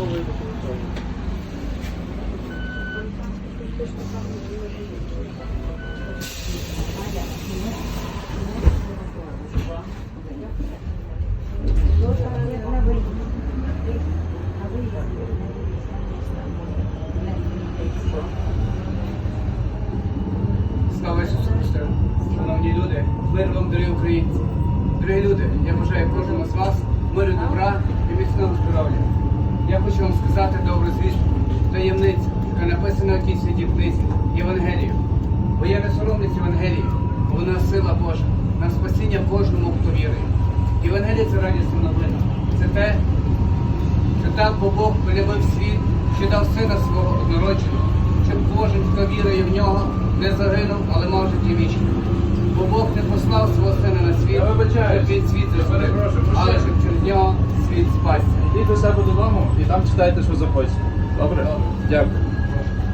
службової документації. Слава Ісусу Христу! Шановні люди, мир вам, дорогі українці! Дорогі люди, я бажаю кожному з вас миру добра і міцного здоров'я. Я хочу вам сказати добру звістку, таємницю, яка написана в тій святій книзі Євангелію. Бо я не соромлюсь Євангелії, бо вона сила Божа, на спасіння кожному, хто вірує. Євангелія це радісна новина. Це те, це так, бо Бог полюбив світ, що дав сина свого однородженого, щоб кожен, хто вірує в нього, не загинув, але мав життя вічне. Бо Бог не послав свого сина на світ, щоб він світ засудив, але прощайте. щоб через нього світ спасся. Йдіть до себе додому і там читайте, що захочете. Добре? Дякую.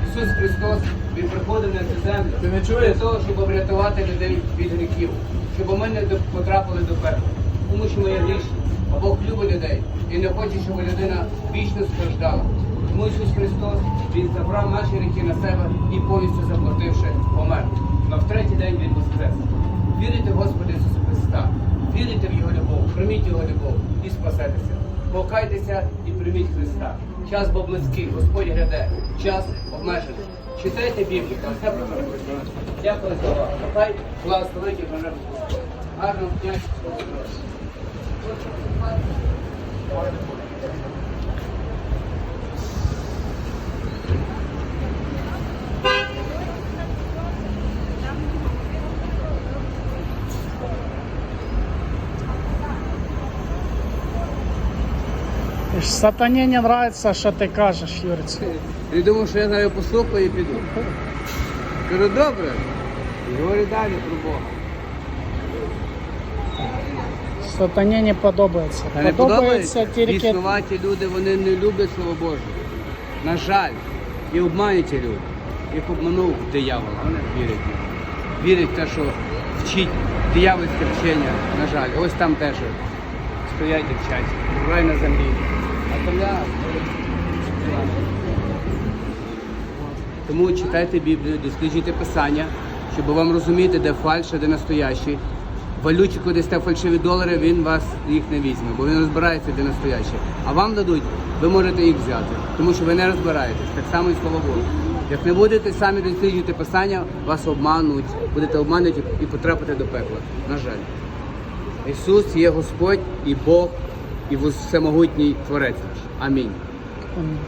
Ісус Христос Він приходив на цю землю Ти не чуєш? для того, щоб врятувати людей від гріхів, щоб ми не потрапили до пекла. Тому що ми є грішні, а Бог любить людей і не хоче, щоб людина вічно страждала. Тому Ісус Христос Він забрав наші гріхи на себе і повністю заплативши помер. Но в третій день Він воскрес. Вірите в Господа Ісуса Христа, вірите в Його любов, прийміть Його любов і спасетеся. Покайтеся і прийміть Христа. Час бо близький, Господь гряде, час обмежений. Читайте Біблію, там все про. Дякую за увагу. Хай благословить і бажаю. Гарного дня. Сатані не нравится, що ти кажеш, Юрць. Я думав, що я зараз послухаю і піду. Кажу, добре. І говорю далі про Бога. Сатані не подобається. Та не Подобається подобається. тільки Віснуваті люди, вони не люблять Слово Боже. На жаль, і обманюті люди. Їх обманув диявол, вони вірять. Вірять в те, що вчить диявольське вчення. На жаль, ось там теж стоять і вчать. Рай на землі. Тому читайте Біблію, досліджуйте Писання, щоб вам розуміти, де фальш, а де настоящий. Валютчику десь те фальшиві долари, він вас їх не візьме, бо він розбирається, де настояще. А вам дадуть, ви можете їх взяти, тому що ви не розбираєтесь. Так само і слава Богу. Як не будете самі досліджувати Писання, вас обмануть, будете обмануті і потрапите до пекла. На жаль. Ісус є Господь і Бог, і всемогутній Творець наш. Амінь. М,